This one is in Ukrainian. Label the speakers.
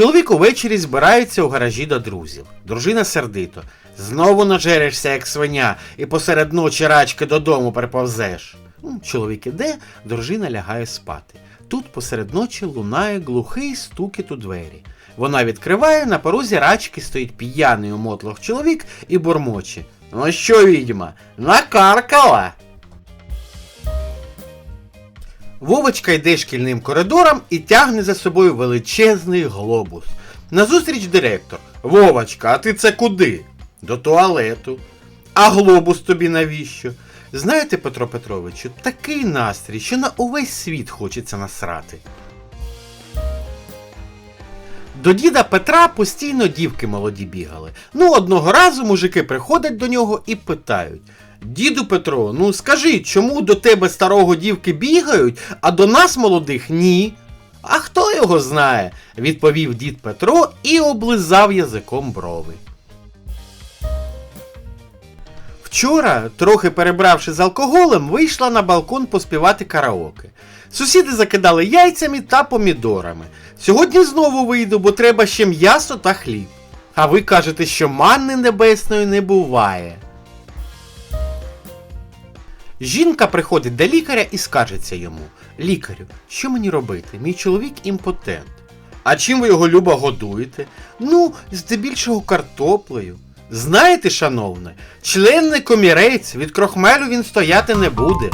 Speaker 1: Чоловік увечері збирається у гаражі до друзів. Дружина сердито. Знову нажеришся, як свиня, і посеред ночі рачки додому приповзеш. Чоловік іде, дружина лягає спати. Тут посеред ночі лунає глухий стукіт у двері. Вона відкриває, на порозі рачки стоїть п'яний у мотлох чоловік і бурмоче. Ну що, відьма, накаркала? Вовочка йде шкільним коридором і тягне за собою величезний глобус. Назустріч директор. Вовочка, а ти це куди? До туалету. А глобус тобі навіщо? Знаєте, Петро Петровичу, такий настрій, що на увесь світ хочеться насрати. До діда Петра постійно дівки молоді бігали. Ну, одного разу мужики приходять до нього і питають: Діду Петро, ну скажи, чому до тебе старого дівки бігають, а до нас молодих ні? А хто його знає? відповів дід Петро і облизав язиком брови. Вчора, трохи перебравши з алкоголем, вийшла на балкон поспівати караоке. Сусіди закидали яйцями та помідорами. Сьогодні знову вийду, бо треба ще м'ясо та хліб. А ви кажете, що манни небесної не буває. Жінка приходить до лікаря і скаржиться йому: Лікарю, що мені робити? Мій чоловік імпотент. А чим ви його любо годуєте? Ну, здебільшого картоплею. Знаєте, шановне, член не комірець, від крохмелю він стояти не буде.